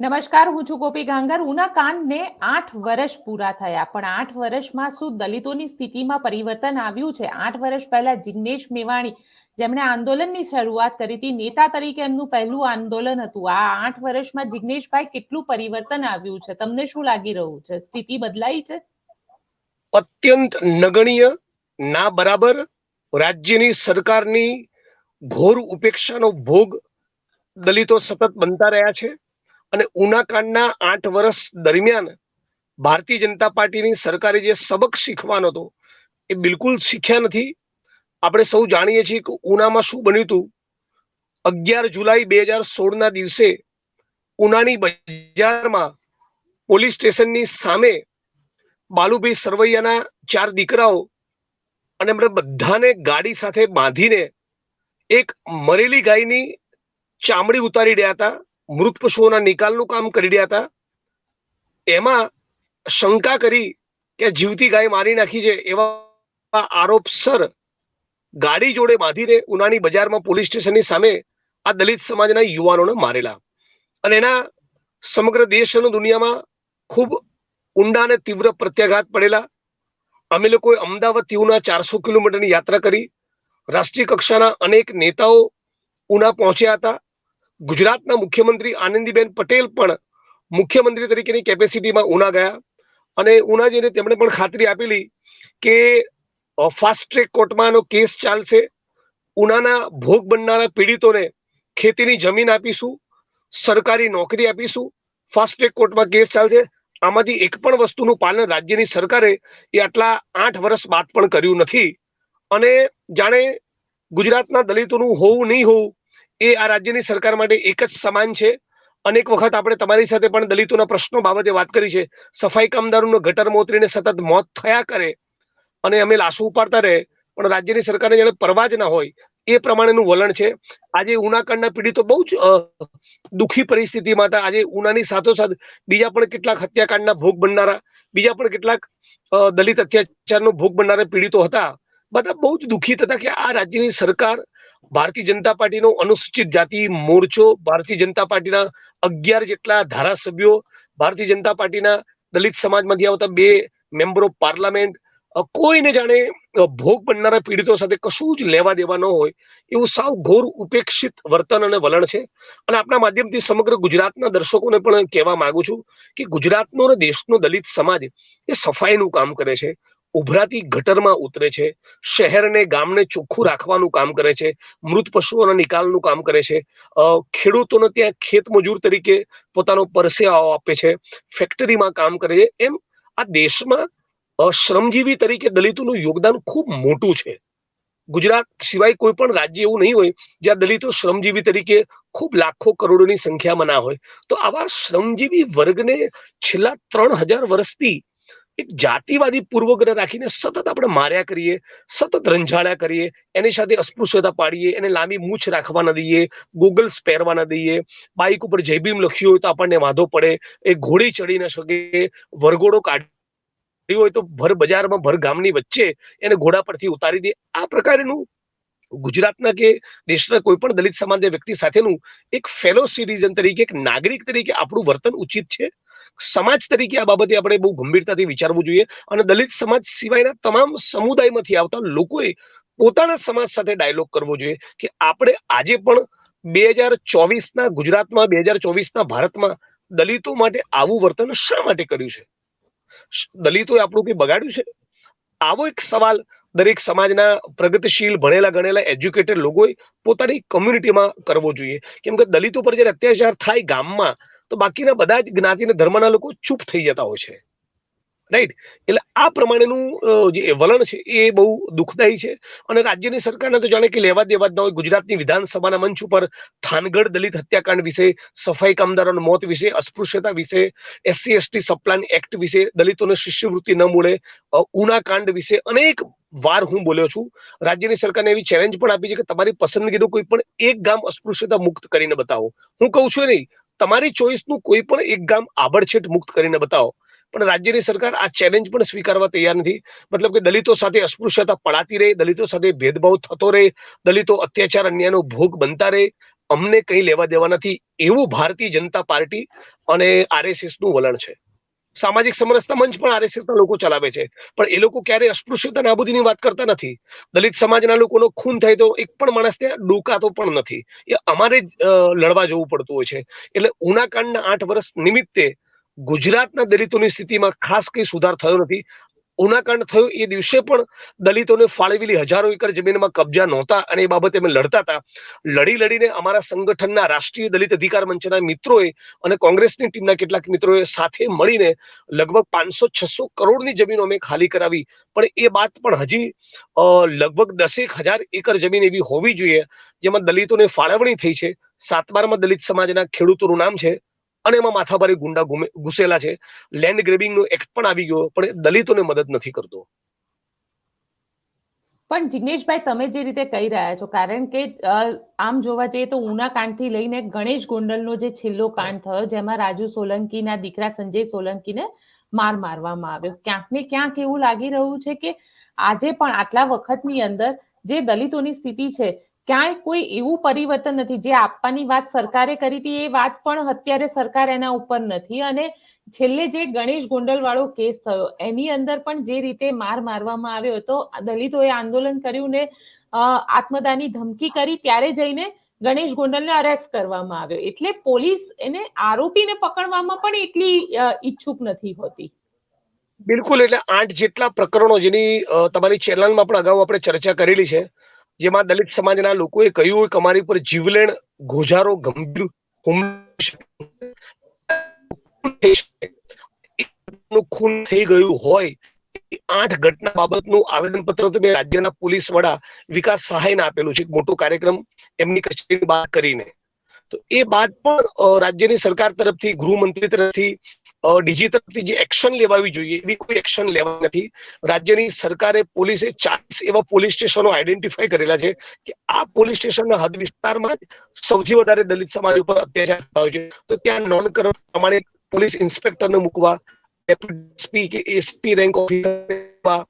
નમસ્કાર, હું છું ગોપી ગાંગર. ઉના કાંડને આઠ વર્ષ પૂરા થયા, પણ આઠ વર્ષમાં શું દલિતોની સ્થિતિમાં પરિવર્તન આવ્યું છે? આઠ વર્ષ પહેલા જિગ્નેશ મેવાણી, જેમણે આંદોલનની શરૂઆત કરી હતી, નેતા તરીકે એમનું પહેલું આંદોલન હતું. આ આઠ વર્ષમાં જિગ્નેશભાઈ કેટલું પરિવર્તન આવ્યું છે? તમને શું લાગી રહ્યું છે? સ્થિતિ બદલાઈ છે? અત્યંત નગણીય, ના બરાબર, રાજ્યની સરકારની ઘોર ઉપેક્ષાનો ભોગ દલિતો સતત બનતા રહ્યા છે. અને ઉનાકાંડના આઠ વર્ષ દરમિયાન ભારતીય જનતા પાર્ટીની સરકારે જે સબક શીખવાનો હતો, એ બિલકુલ શીખ્યા નથી. આપણે સૌ જાણીએ છીએ કે ઉનામાં શું બન્યું હતું. અગિયાર જુલાઈ બે હજાર સોળના દિવસે ઉનાની બજારમાં પોલીસ સ્ટેશનની સામે બાલુભાઈ સરવૈયાના ચાર દીકરાઓ અને બધાને ગાડી સાથે બાંધીને એક મરેલી ગાયની ચામડી ઉતારી રહ્યા હતા. મૃત પશુઓના નિકાલનું કામ કરી રહ્યા હતા. એમાં શંકા કરી કે જીવતી ગાય મારી નાખી છે એવા આરોપસર ગાડી જોડે બાંધીને ઉનાની બજારમાં પોલીસ સ્ટેશનની સામે આ દલિત સમાજના યુવાનોને મારેલા. અને એના સમગ્ર દેશ અને દુનિયામાં ખૂબ ઊંડા અને તીવ્ર પ્રત્યાઘાત પડેલા. અમે લોકોએ અમદાવાદથી ઉના ચારસો કિલોમીટરની યાત્રા કરી. રાષ્ટ્રીય કક્ષાના અનેક નેતાઓ ઉના પહોંચ્યા હતા. ગુજરાતના મુખ્યમંત્રી આનંદીબેન પટેલ પણ મુખ્યમંત્રી તરીકેની કેપેસિટીમાં ઉના ગયા અને ઉના જઈને તેમણે પણ ખાતરી આપેલી કે ફાસ્ટ ટ્રેક કોર્ટમાં કેસ ચાલશે. ઉનાના ભોગ બનનારા પીડિતોને ખેતીની જમીન આપીશું, સરકારી નોકરી આપીશું ફાસ્ટ ટ્રેક કોર્ટમાં કેસ ચાલશે. આમાંથી એક પણ વસ્તુનું પાલન રાજ્યની સરકારે એ આટલા આઠ વર્ષ બાદ પણ કર્યું નથી. અને જાણે ગુજરાતના દલિતોનું હોવું નહીં હોવું એ આ રાજ્યની સરકાર માટે એક જ સમાન છે. અનેક વખત આપણે તમારી સાથે પણ દલિતોના પ્રશ્નો બાબતે વાત કરી છે. સફાઈ કામદારોનો ગટર મોતરીને સતત મોત થયા કરે અને અમે લાશો ઉપાડતા રહે, પણ રાજ્યની સરકારને જાણે પરવા જ ના હોય, એ પ્રમાણેનું વલણ છે. આજે ઉનાકાંડના પીડિતો બહુ જ દુઃખી પરિસ્થિતિમાં હતા. આજે ઉનાની સાથોસાથ બીજા પણ કેટલાક હત્યાકાંડના ભોગ બનનારા, બીજા પણ કેટલાક દલિત અત્યાચારનો ભોગ બનનારા પીડિતો હતા. બધા બહુ જ દુઃખી હતા કે આ રાજ્યની સરકાર ભારતીય જનતા પાર્ટીનો અનુસૂચિત જાતિ મોરચો ભારતીય જનતા પાર્ટીના અગિયાર જેટલા ધારાસભ્યો, ભારતીય જનતા પાર્ટીના દલિત સમાજમાંથી આવતા બે મેમ્બરો પાર્લામેન્ટ કોઈને જાણે ભોગ બનનારા પીડિતો સાથે કશું જ લેવા દેવા ન હોય, એવું સાવ ઘોર ઉપેક્ષિત વર્તન અને વલણ છે. અને આપણા માધ્યમથી સમગ્ર ગુજરાતના દર્શકોને પણ કહેવા માંગુ છું કે ગુજરાતનો અને દેશનો દલિત સમાજ એ સફાઈનું કામ કરે છે. ઉભરાતી ગટરમાં ઉતરે છે શહેરને ગામને ચોખ્ખું રાખવાનું કામ કરે છે, મૃત પશુઓના નિકાલનું કામ કરે છે. ખેડૂતોને ત્યાં ખેત મજૂર તરીકે પોતાનો પરસેવાઓ આપે છે, ફેક્ટરીમાં કામ કરે છે. એમ આ દેશમાં શ્રમજીવી તરીકે દલિતોનું યોગદાન ખૂબ મોટું છે. ગુજરાત સિવાય કોઈ પણ રાજ્ય એવું નહીં હોય, જ્યાં દલિતો શ્રમજીવી તરીકે ખૂબ લાખો કરોડોની સંખ્યામાં ના હોય. તો આવા શ્રમજીવી વર્ગને છેલ્લા ત્રણ હજાર વર્ષથી એક જાતિવાદી પૂર્વગ્રહ રાખીને સતત આપણે માર્યા કરીએ, સતત રંજાડ્યા કરીએ, એની સાથે અસ્પૃશ્યતા પાડીએ, એને લાંબી મૂછ રાખવા ન દઈએ, ગોગલ્સ પહેરવા ન દઈએ બાઇક ઉપર જયભીમ લખ્યું હોય તો આપણને વાંધો પડે, એ ઘોડી ચડી ન શકે, વરઘોડો કાઢી હોય તો ભર બજારમાં, ભર ગામની વચ્ચે એને ઘોડા પરથી ઉતારી દે. આ પ્રકારનું ગુજરાતના કે દેશના કોઈ પણ દલિત સમાજના વ્યક્તિ સાથેનું એક ફેલો સિટીઝન તરીકે, એક નાગરિક તરીકે આપણું વર્તન ઉચિત છે. સમાજ તરીકે આ બાબતે આપણે બહુ ગંભીરતાથી વિચારવું જોઈએ અને દલિત સમાજ સિવાયના તમામ સમુદાયમાંથી આવતા લોકોએ પોતાના સમાજ સાથે ડાયલોગ કરવો જોઈએ કે આપણે આજે પણ બે હજાર ચોવીસના ગુજરાતમાં, બે હજાર ચોવીસના ભારતમાં દલિતો માટે આવું વર્તન શા માટે કર્યું છે? દલિતોએ આપણું કંઈ બગાડ્યું છે? આવો એક સવાલ દરેક સમાજના પ્રગતિશીલ, ભણેલા, ગણેલા એજ્યુકેટેડ લોકોએ પોતાની કમ્યુનિટીમાં કરવો જોઈએ. કેમ કે દલિતો પર જ્યારે અત્યાચાર થાય ગામમાં તો બાકીના બધા જ જ્ઞાતિ અને ધર્મના લોકો ચૂપ થઈ જતા હોય છે. રાઈટ એટલે આ પ્રમાણેનું જે વલણ છે એ બહુ દુઃખદાયી છે અને રાજ્યની સરકારને તો જાણે કે લેવા દેવા જ ના હોય. ગુજરાતની વિધાનસભાના મંચ ઉપર થાનગઢ દલિત હત્યાકાંડ વિશે, સફાઈ કામદારોના મોત વિશે, અસ્પૃશ્યતા વિશે, એસસી, એસટી સપ્લાન એક્ટ વિશે, દલિતોને શિષ્યવૃત્તિ ન મળે ઉના કાંડ વિશે અનેક વાર હું બોલ્યો છું. રાજ્યની સરકારને એવી ચેલેન્જ પણ આપી છે કે તમારી પસંદગીનું કોઈ પણ એક ગામ અસ્પૃશ્યતા મુક્ત કરીને બતાવો. હું કહું છું નહીં તમારી ચોઈસનું કોઈ પણ એક ગામ આબડછેટ મુક્ત કરીને બતાવો. પણ રાજ્યની સરકાર આ ચેલેન્જ પણ સ્વીકારવા તૈયાર નથી. મતલબ કે દલિતો સાથે અસ્પૃશ્યતા પડાતી રહે, દલિતો સાથે ભેદભાવ થતો રહે, દલિતો અત્યાચાર, અન્યાયનો ભોગ બનતા રહે, અમને કંઈ લેવા દેવા નથી. એવું ભારતીય જનતા પાર્ટી અને આરએસએસનું વલણ છે. સામાજિક સમરસતા મંચ પણ આરએસએસના લોકો ચલાવે છે. પણ એ લોકો ક્યારે અસ્પૃશ્યતા નાબૂદીની વાત કરતા નથી. દલિત સમાજના લોકોનો ખૂન થાય તો એક પણ માણસ ત્યાં ડોકાતો પણ નથી. એ અમારે જ લડવા જવું પડતું હોય છે. એટલે ઉનાકાંડના આઠ વર્ષ નિમિત્તે ગુજરાતના દલિતોની સ્થિતિમાં ખાસ કઈ સુધાર થયો નથી. ઉનાકાંડ થયું એ દિવસે પણ દલિતોને ફાળવેલી હજારો એકર જમીનમાં કબજા નહોતા અને એ બાબતે અમે લડતા હતા. લડી લડીને અમારા સંગઠનના રાષ્ટ્રીય દલિત અધિકાર મંચના મિત્રોએ અને કોંગ્રેસની ટીમના કેટલાક મિત્રોએ સાથે મળીને લગભગ પાંચસો છસો કરોડની જમીનો અમે ખાલી કરાવી. પણ એ બાદ પણ હજી લગભગ દસેક હજાર એકર જમીન એવી હોવી જોઈએ જેમાં દલિતોને ફાળવણી થઈ છે. સાતબારમાં દલિત સમાજના ખેડૂતોનું નામ છે. અને એમાં માથાભારી ગુંડા ઘૂસેલા છે. લેન્ડ ગ્રેબિંગ નો એક્ટ પણ આવી ગયો, પણ દલિતોને મદદ નથી કરતો. પણ જિગ્નેશભાઈ, તમે જે રીતે કહી રહ્યા છો, કારણ કે આમ જોવા જઈએ તો ઉના કાંડથી લઈને ગણેશ ગોંડલનો જે છેલ્લો કાંડ થયો, જેમાં રાજુ સોલંકીના દીકરા સંજય સોલંકીને માર મારવામાં આવ્યો. ક્યાંક ને ક્યાંક એવું લાગી રહ્યું છે કે આજે પણ આટલા વખતની અંદર જે દલિતોની સ્થિતિ છે ક્યાંય કોઈ એવું પરિવર્તન નથી. જે આપવાની વાત સરકારે કરી હતી, એ વાત પણ અત્યારે સરકાર એના ઉપર નથી. અને છેલ્લે જે ગણેશ ગોંડલ વાળો કેસ થયો, એની અંદર પણ જે રીતે માર મારવામાં આવ્યો હતો, દલિતોએ આંદોલન કર્યું ને આત્મદાની ધમકી કરી, ત્યારે જઈને ગણેશ ગોંડલને અરેસ્ટ કરવામાં આવ્યો. એટલે પોલીસ એને આરોપીને પકડવામાં પણ એટલી ઈચ્છુક નથી હોતી. બિલકુલ, એટલે આઠ જેટલા પ્રકરણો જેની તમારી ચેનલમાં પણ અગાઉ આપણે ચર્ચા કરેલી છે. જેમાં દલિત સમાજના લોકોએ કહ્યું કે અમારી ઉપર જીવલેણ ગોઝારો ગંભીર ખૂન થઈ ગયું હોય આઠ ઘટના બાબતનું આવેદનપત્ર તો મેં રાજ્યના પોલીસ વડા વિકાસ સહાયને આપેલું છે. મોટો કાર્યક્રમ એમની કચેરી બાદ કરીને. તો એ બાદ પણ રાજ્યની સરકાર તરફથી, ગૃહમંત્રી તરફથી ડીજી તરફથી જે એક્શન લેવાવી જોઈએ, એવી કોઈ એક્શન લેવા નથી. રાજ્યની સરકારે પોલીસે ચાલીસ એવા પોલીસ સ્ટેશનો આઈડેન્ટિફાઈ કરેલા છે કે આ પોલીસ સ્ટેશનના હદ વિસ્તારમાં જ સૌથી વધારે દલિત સમાજ ઉપર અત્યાચાર થયો છે. તો ત્યાં નોન કરવા પ્રમાણે પોલીસ ઇન્સ્પેક્ટરને મૂકવા, એસપી કે એસપી રેન્ક ઓફિસર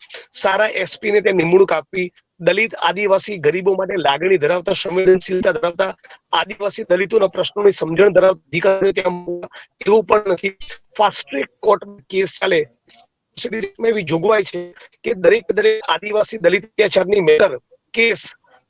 સારા એસપી ને ત્યાં નિમણૂક આપવી દલિત આદિવાસી ગરીબો માટે લાગણી ધરાવતા, સંવેદનશીલતા ધરાવતા આદિવાસી દલિતોના પ્રશ્નોની સમજણ ધરાવતા અધિકારીઓ ત્યાં એવું પણ નથી. ફાસ્ટ ટ્રેક કોર્ટ કેસ ચાલે. એવી જોગવાઈ છે કે દરેક દરેક આદિવાસી દલિત અત્યાચારની મેટર કેસ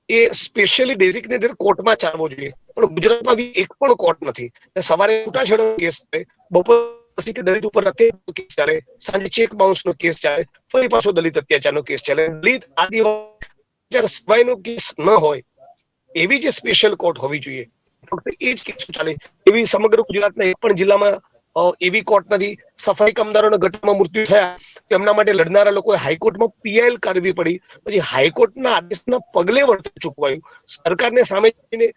એ સ્પેશિયલી ડેઝિગ્નેટેડ કોર્ટમાં ચાલવો જોઈએ. પણ ગુજરાતમાં એક પણ કોર્ટ નથી. સવારે છૂટાછેડાનો કેસ છે બપોર પછી કે દલિત ઉપર અત્યાચારનો કેસ ચાલે, સાંજે ચેક બાઉન્સ નો કેસ ચાલે, ફરી પાછો દલિત અત્યાચારનો કેસ ચાલે. દલિત આદિવાસી સિવાયનો કેસ ન હોય, એવી જે સ્પેશિયલ કોર્ટ હોવી જોઈએ. ફક્ત એ જ કેસો ચાલે. એવી સમગ્ર ગુજરાતના એક પણ જિલ્લામાં એવી કોર્ટ નથી. સફાઈ કામદારોના ઘટનામાં મૃત્યુ થયા, તેમના માટે લડનારા લોકોએ હાઈકોર્ટમાં પીઆઈએલ કરવી પડી. પછી હાઈકોર્ટના આદેશના પગલે વળતર ચૂકવાયું. સરકારને સામે જઈને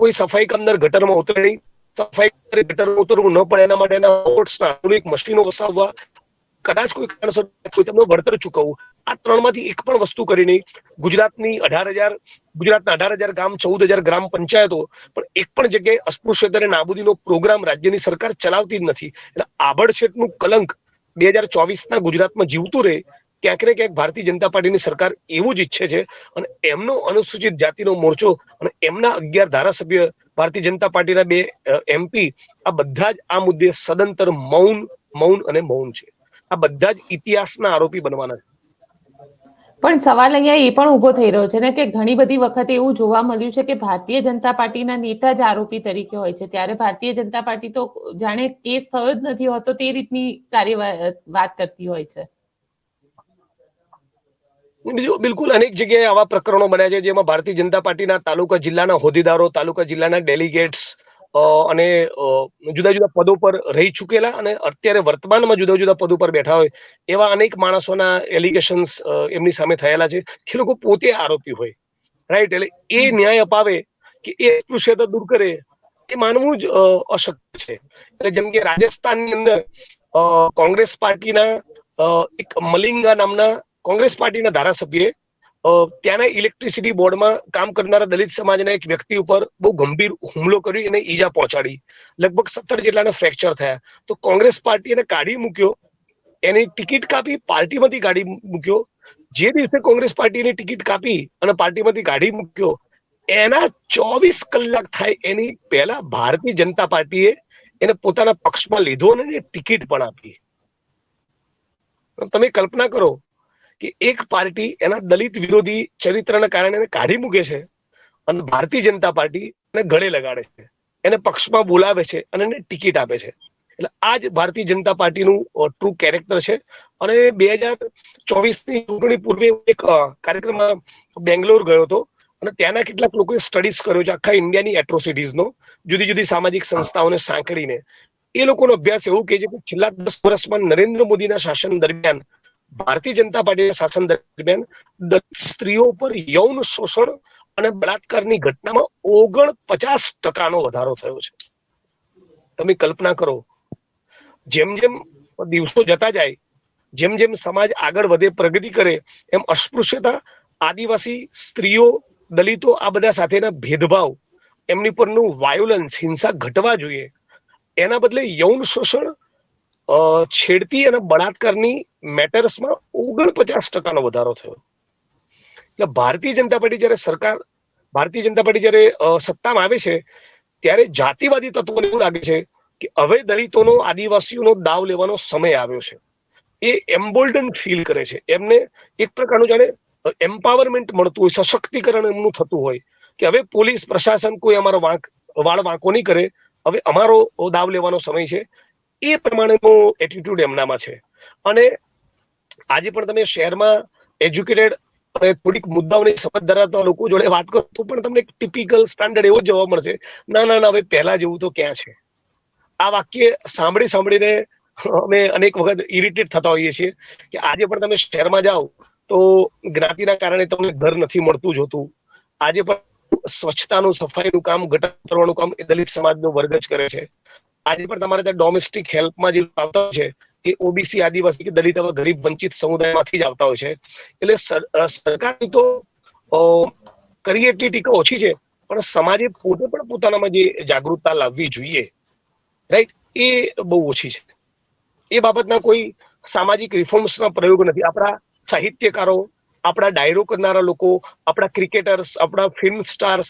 કોઈ સફાઈ કામદાર ગટરમાં ઉતરે નહીં. સફાઈ ગટરમાં ઉતરવું ન પડે. એના માટે એના રોડ્સના આધુનિક મશીનો વસાવવા, કદાચ કોઈ કારણસર તેમનું વળતર ચૂકવવું. આ ત્રણમાંથી એક પણ વસ્તુ કરી નહીં. ગુજરાતની અઢાર હજાર, ગુજરાતના અઢાર હજાર ગામ, ચૌદ હજાર ગ્રામ પંચાયતો, પણ એક પણ જગ્યાએ અસ્પૃશ્યતા નાબૂદીનો પ્રોગ્રામ રાજ્યની સરકાર ચલાવતી જ નથી. એટલે આભડછેટનું કલંક બે હજાર ચોવીસના ગુજરાતમાં જીવતું રહે, ક્યાંક ને ક્યાંક ભારતીય જનતા પાર્ટીની સરકાર એવું જ ઈચ્છે છે અને એમનો અનુસૂચિત જાતિનો મોરચો અને એમના અગિયાર ધારાસભ્ય ભારતીય જનતા પાર્ટીના બે એમપી આ બધા જ આ મુદ્દે સદંતર મૌન મૌન અને મૌન છે. આ બધા જ ઇતિહાસના આરોપી બનવાના છે. પણ સવાલ અહીંયા એ પણ ઊભો થઈ રહ્યો છે ને કે ઘણી બધી વખત એવું જોવા મળ્યું છે કે ભારતીય જનતા પાર્ટીના નેતા જ આરોપી તરીકે હોય છે. ત્યારે ભારતીય જનતા પાર્ટી તો જાણે કેસ થયો જ નથી હોતો તે રીતની કાર્યવાહી વાત કરતી હોય છે. બીજું બિલકુલ અનેક જગ્યાએ આવા પ્રકરણો બન્યા છે જેમાં ભારતીય જનતા પાર્ટીના તાલુકા જિલ્લાના હોદ્દેદારો, તાલુકા જિલ્લાના ડેલિગેટ્સ અને જુદા જુદા પદો પર રહી ચૂકેલા અને અત્યારે વર્તમાનમાં જુદા જુદા પદો પર બેઠા હોય એવા અનેક માણસોના એલિગેશન્સ એમની સામે થયેલા છે કે લોકો પોતે આરોપી હોય. રાઈટ એટલે એ ન્યાય અપાવે કે એ કૃષ્યતા દૂર કરે એ માનવું જ અશક્ય છે. એટલે જેમ કે રાજસ્થાનની અંદર કોંગ્રેસ પાર્ટીના એક મલિંગા નામના કોંગ્રેસ પાર્ટીના ધારાસભ્યએ ત્યાંના ઇલેક્ટ્રિસિટી બોર્ડમાં કામ કરનારા દલિત સમાજના એક વ્યક્તિ ઉપર બહુ ગંભીર હુમલો કર્યો અને ઈજા પહોંચાડી. લગભગ સત્તર જેટલાને ફ્રેક્ચર થયા. તો કોંગ્રેસ પાર્ટી કાઢી મૂક્યો. એની ટિકિટ કાપી પાર્ટીમાંથી કાઢી મૂક્યો. જે દિવસે કોંગ્રેસ પાર્ટીની ટિકિટ કાપી અને પાર્ટીમાંથી કાઢી મૂક્યો, એના ચોવીસ કલાક થાય એની પહેલા ભારતીય જનતા પાર્ટીએ એને પોતાના પક્ષમાં લીધો અને ટિકિટ પણ આપી. તમે કલ્પના કરો કે એક પાર્ટી એના દલિત વિરોધી ચરિત્રના કારણે એને કાઢી મૂકે છે અને ભારતીય જનતા પાર્ટી એને ગળે લગાડે છે. એને પક્ષમાં બોલાવે છે અને એને ટિકિટ આપે છે. એટલે આ જ ભારતીય જનતા પાર્ટીનું ટ્રુ કેરેક્ટર છે. અને બે હજાર ચોવીસની ચૂંટણી પૂર્વે એક કાર્યક્રમમાં બેંગ્લોર ગયો હતો અને ત્યાંના કેટલાક લોકોએ સ્ટડીઝ કર્યો છે આખા ઇન્ડિયાની એટ્રોસિટીઝનો જુદી જુદી સામાજિક સંસ્થાઓને સાંકળીને. એ લોકોનો અભ્યાસ એવું કહે છે કે છેલ્લા દસ વર્ષમાં નરેન્દ્ર મોદીના શાસન દરમિયાન ભારતીય જનતા પાર્ટીના શાસન દરમિયાન દલિત સ્ત્રીઓ પર યૌન શોષણ અને બળાત્કારની ઘટનામાં ઓગણ પચાસ ટકાનો વધારો થયો છે. તમે કલ્પના કરો, જેમ જેમ દિવસો જતા જાય, જેમ જેમ સમાજ આગળ વધે, પ્રગતિ કરે, એમ અસ્પૃશ્યતા, આદિવાસી સ્ત્રીઓ, દલિતો આ બધા સાથેના ભેદભાવ, એમની પરનું વાયોલન્સ હિંસા ઘટવા જોઈએ. એના બદલે યૌન શોષણ છેડતી અને બળાત્કારની મેટર્સમાં ઓગણપચાસ ટકાનો વધારો થયો. એટલે ભારતીય જનતા પાર્ટી જ્યારે સરકાર, ભારતીય જનતા પાર્ટી જ્યારે સત્તામાં આવે છે, ત્યારે જાતિવાદી તત્વોને એવું લાગે છે કે હવે દલિતોનો, આદિવાસીઓનો દાવ લેવાનો સમય આવ્યો છે. એ એમ્બોલ્ડન ફીલ કરે છે. એમને એક પ્રકારનું જાણે એમ્પાવરમેન્ટ મળતું હોય, સશક્તિકરણ એમનું થતું હોય કે હવે પોલીસ, પ્રશાસન કોઈ અમારો વાંક, વાળ વાંકો નહીં કરે, હવે અમારો દાવ લેવાનો સમય છે. એ પ્રમાણેનો એટીટ્યુડ એમનામાં છે. અને આજે પણ તમે શહેરમાં એજ્યુકેટેડ થોડીક મુદ્દાઓની સમજ ધરાવતા લોકો જોડે વાત કરો તો પણ તમને ટિપિકલ સ્ટાન્ડર્ડ એવો જોવા મળશે, ના ના ના, હવે પહેલા જેવું તો ક્યાં છે? આ વાક્ય સાંભળી સાંભળીને અમે અનેક વખત ઇરિટેટ થતા હોઈએ છીએ કે આજે પણ તમે શહેરમાં જાઓ તો જ્ઞાતિના કારણે તમને ઘર નથી મળતું જોતું. આજે પણ સ્વચ્છતાનું, સફાઈનું કામ ઘટાડવાનું કામ એ દલિત સમાજનો વર્ગ જ કરે છે. આજે પણ તમારે ત્યાં ડોમેસ્ટિક હેલ્પમાં જે આવતા છે, એ ઓબીસી આદિવાસી કે દલિત અથવા ગરીબ વંચિત સમુદાયમાંથી જ આવતા હોય છે. એટલે સરકારની તો કરીએ એટલી ટીકા ઓછી છે, પણ સમાજે પોતે પણ પોતાનામાં જે જાગૃતતા લાવવી જોઈએ રાઈટ એ બહુ ઓછી છે. એ બાબતના કોઈ સામાજિક રિફોર્મ્સના પ્રયોગ નથી. આપણા સાહિત્યકારો, આપણા ડાયરો કરનારા લોકો, આપણા ક્રિકેટર્સ આપણા ફિલ્મ સ્ટાર્સ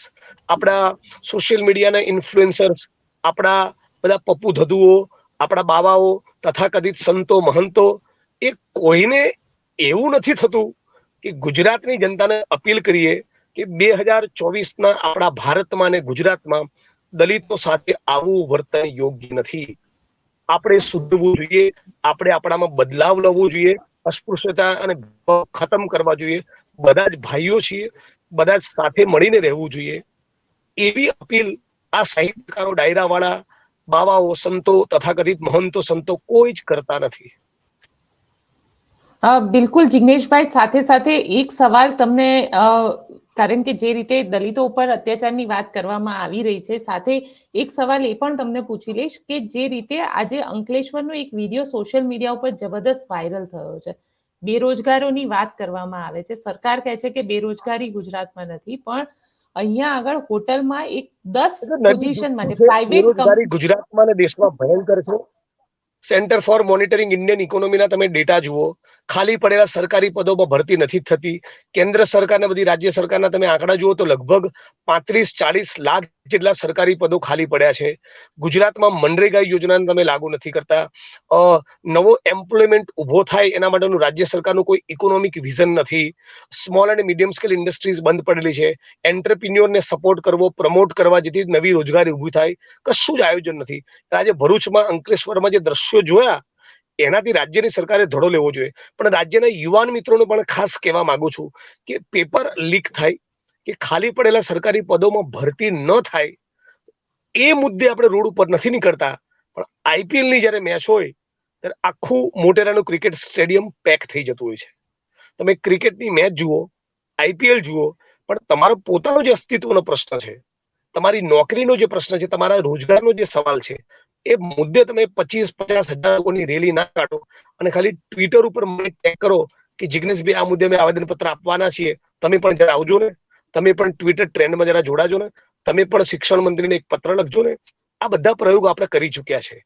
આપણા સોશિયલ મીડિયાના ઇન્ફ્લુએન્સર્સ આપણા બધા પપ્પુ ધદુઓ આપણા બાવાઓ તથાકથિત સંતો, મહંતો, એ કોઈને એવું નથી થતું કે ગુજરાતની જનતાને અપીલ કરીએ કે બે હજાર ચોવીસના આપણા ભારતમાં અને ગુજરાતમાં દલિતો સાથે આવું વર્તન યોગ્ય નથી. આપણે સુધરવું જોઈએ, આપણે આપણામાં બદલાવ લાવવો જોઈએ, અસ્પૃશ્યતા અને ખતમ કરવા જોઈએ. બધા જ ભાઈઓ છીએ, બધા જ સાથે મળીને રહેવું જોઈએ. એવી અપીલ આ સાહિત્યકારો ડાયરા વાળા બાવાઓ સંતો તથાકથિત મહંતો સંતો કોઈ જ કરતા નથી. બિલકુલ જિગ્નેશભાઈ, સાથે સાથે એક સવાલ તમને કારણ કે જે રીતે દલિતો ઉપર અત્યાચારની વાત કરવામાં આવી રહી છે, સાથે એક સવાલ એ પણ તમને પૂછી લઈશ કે જે રીતે આજે અંકલેશ્વરનો એક વીડિયો સોશિયલ મીડિયા ઉપર જબરદસ્ત વાયરલ થયો છે. બેરોજગારોની વાત કરવામાં આવે છે. સરકાર કહે છે કે બેરોજગારી ગુજરાતમાં નથી, પણ અહીંયા આગળ હોટલમાં એક દસ પોઝિશન માટે પ્રાઇવેટ ગુજરાતમાં અને દેશમાં ભયંકર છે. સેન્ટર ફોર મોનિટરિંગ ઇન્ડિયન ઇકોનોમીના તમે ડેટા જુઓ ખાલી પડેલા સરકારી પદોમાં ભરતી નથી થતી. કેન્દ્ર સરકારના બધી રાજ્ય સરકારના તમે આંકડા જુઓ તો લગભગ પાંત્રીસ ચાલીસ લાખ જેટલા સરકારી પદો ખાલી પડ્યા છે. ગુજરાતમાં મનરેગા યોજનાને તમે લાગુ નથી કરતા. નવો એમ્પ્લોયમેન્ટ ઊભો થાય એના માટેનું રાજ્ય સરકારનું કોઈ ઇકોનોમિક વિઝન નથી. સ્મોલ અને મીડિયમ સ્કેલ ઇન્ડસ્ટ્રીઝ બંધ પડેલી છે. એન્ટરપ્રિન્યોરને સપોર્ટ કરવો, પ્રમોટ કરવા જેથી નવી રોજગારી ઊભી થાય. કશું જ આયોજન નથી. આજે ભરૂચમાં અંકલેશ્વરમાં જે દ્રશ્યો જોયા એનાથી રાજ્યની સરકારે ધડો લેવો જોઈએ. પણ રાજ્યના યુવાન મિત્રોને પણ ખાસ કહેવા માંગુ છું કે પેપર લીક થાય, કે ખાલી પડેલા સરકારી પદોમાં ભરતી ન થાય, એ મુદ્દે આપણે રોડ ઉપર નથી નીકળતા. પણ આઈપીએલની જ્યારે મેચ હોય, ત્યારે આખું મોટેરાનું ક્રિકેટ સ્ટેડિયમ પેક થઈ જતું હોય છે. તમે ક્રિકેટની મેચ જુઓ, આઈપીએલ જુઓ, પણ તમારો પોતાનો જે અસ્તિત્વનો પ્રશ્ન છે, તમારી નોકરીનો જે પ્રશ્ન છે, તમારા રોજગારનો જે સવાલ છે એ મુદ્દે તમે પચીસ પચાસ હજાર લોકોની રેલી ના કાઢો અને ખાલી ટ્વિટર ઉપર મને ટેગ કરો કે જિગ્નેશભાઈ, આ મુદ્દે અમે આવેદન પત્ર આપવાના છીએ. તમે પણ જરા આવજો ને. તમે પણ ટ્વિટર ટ્રેન્ડમાં જરા જોડાજો ને. તમે પણ શિક્ષણ મંત્રીને એક પત્ર લખજો ને. આ બધા પ્રયોગો આપણે કરી ચુક્યા છે.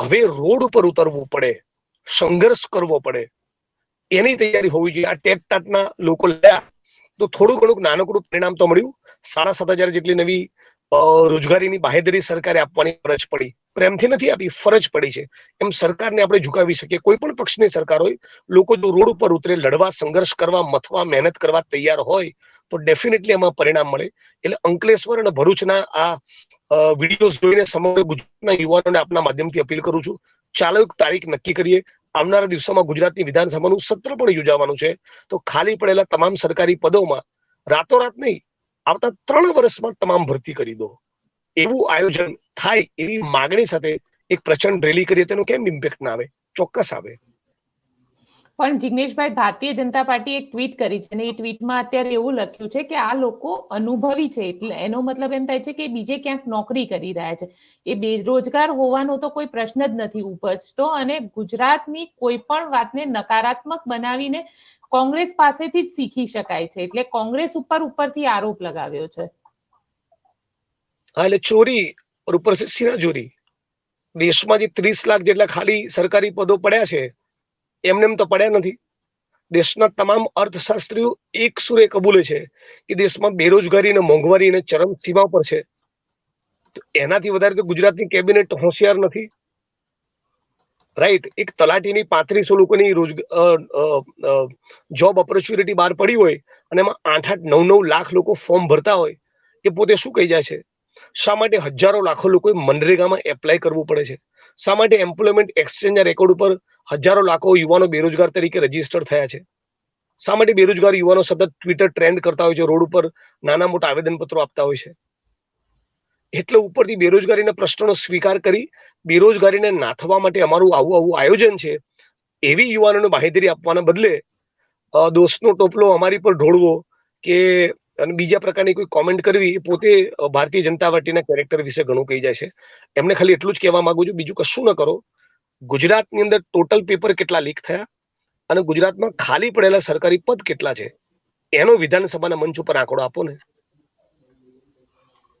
હવે રોડ ઉપર ઉતરવું પડે. સંઘર્ષ કરવો પડે. એની તૈયારી હોવી જોઈએ. આ ટેટ ટાટના લોકો લયા. તો થોડું ઘણું નાનકડું પરિણામ તો મળ્યું. સાડા સાત હજાર જેટલી નવી રોજગારીની બાહેધરી સરકારે આપવાની ફરજ પડી. પ્રેમથી નથી આપી, ફરજ પડી છે. એમ સરકારને આપણે ઝુકાવી શકીએ. કોઈ પણ પક્ષની સરકાર હોય, લોકો જો રોડ ઉપર ઉતરે, લડવા, સંઘર્ષ કરવા, મથવા, મહેનત કરવા તૈયાર હોય, તો ડેફિનેટલી એમાં પરિણામ મળે. એટલે અંકલેશ્વર અને ભરૂચના આ વિડીયોઝ જોઈને સમગ્ર ગુજરાતના યુવાનોને આપના માધ્યમથી અપીલ કરું છું, ચાલો એક તારીખ નક્કી કરીએ. આવનારા દિવસોમાં ગુજરાતની વિધાનસભાનું સત્ર પણ યોજાવાનું છે. તો ખાલી પડેલા તમામ સરકારી પદોમાં રાતોરાત નહીં આવતા ત્રણ વર્ષમાં તમામ ભરતી કરી દો. એવું આયોજન થાય એવી માગણી સાથે એક પ્રચંડ રેલી કરીએ તેનું કેમ ઇમ્પેક્ટ ના આવે? ચોક્કસ આવે. પણ જિગ્નેશભાઈ ભારતીય જનતા પાર્ટી એક ટ્વીટ કરી છે અને એ ટ્વીટમાં અત્યારે એવું લખ્યું છે કે આ લોકો અનુભવી છે. એટલે એનો મતલબ એમ થાય છે કે બીજે ક્યાંક નોકરી કરી રહ્યા છે. એ બેરોજગાર હોવાનો તો કોઈ પ્રશ્ન જ નથી ઉપજતો અને ગુજરાતની કોઈ પણ વાતને નકારાત્મક બનાવીને કોંગ્રેસ પાસેથી જ શીખી શકાય છે. એટલે કોંગ્રેસ ઉપર ઉપરથી આરોપ લગાવ્યો છે. હા, એટલે ચોરી ઉપર સિરાજોરી. દેશમાં જે ત્રીસ લાખ જેટલા ખાલી સરકારી પદો પડ્યા છે. એમને એમ તો પડ્યા નથી. દેશના તમામ અર્થશાસ્ત્રીઓ એક સુરે કબૂલે છે કે દેશમાં બેરોજગારી અને મોંઘવારી અને ચરમ સીમા પર છે. તો એનાથી વધારે તો ગુજરાતની કેબિનેટ હોશિયાર નથી. રાઈટ, એક તલાટીની પાંત્રીસો લોકોની જોબ ઓપોર્ચ્યુનિટી બહાર પડી હોય અને એમાં આઠ આઠ નવ નવ લાખ લોકો ફોર્મ ભરતા હોય એ પોતે શું કહી જાય છે? શા માટે હજારો લાખો લોકોએ મનરેગામાં એપ્લાય કરવું પડે છે? શા માટે એમ્પ્લોયમેન્ટ એક્સચેન્જ રેકોર્ડ ઉપર હજારો લાખો યુવાનો બેરોજગાર તરીકે રજિસ્ટર થયા છે. શા માટે બેરોજગાર યુવાનો સતત ટ્વિટર ટ્રેન્ડ કરતા હોય છે? રોડ ઉપર નાના મોટા આવેદનપત્રો આપતા હોય છે. એટલે ઉપરથી બેરોજગારીના પ્રશ્નોનો સ્વીકાર કરી બેરોજગારીને નાથવા માટે અમારું આવું આવું આયોજન છે, એવી યુવાનોને માહિતી આપવાના બદલે દોસ્તનો ટોપલો અમારી પર ઢોળવો કે, અને બીજા પ્રકારની કોઈ કોમેન્ટ કરવી એ પોતે ભારતીય જનતા પાર્ટીના કેરેક્ટર વિશે ઘણું કહી જાય છે. એમને ખાલી એટલું જ કહેવા માંગુ છું, બીજું કશું ન કરો. ગુજરાતની અંદર ટોટલ પેપર કેટલા લીક થયા અને ગુજરાતમાં ખાલી પડેલા સરકારી પદ કેટલા છે? એનો વિધાનસભાના મંચ ઉપર આંકડો આપો ને.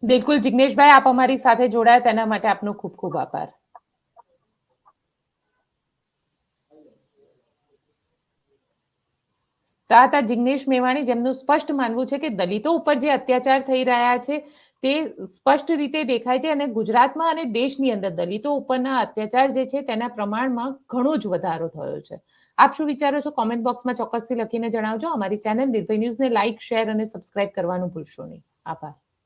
બિલકુલ, જિગ્નેશભાઈ, આપ અમારી સાથે જોડાયા, તેના માટે આપનો ખૂબ ખૂબ આભાર. તો આ જિગ્નેશ મેવાણી, જેમનું સ્પષ્ટ માનવું છે કે દલિતો ઉપર જે અત્યાચાર થઈ રહ્યા છે તે સ્પષ્ટ રીતે દેખાય છે અને ગુજરાતમાં અને દેશની અંદર દલિતો ઉપરના અત્યાચાર જે છે તેના પ્રમાણમાં ઘણો જ વધારો થયો છે. આપ શું વિચારો છો? કોમેન્ટ બોક્સમાં ચોક્કસથી લખીને જણાવજો. અમારી ચેનલ નિર્ભય ન્યૂઝને લાઇક શેર અને સબસ્ક્રાઇબ કરવાનું ભૂલશો નહીં. આભાર.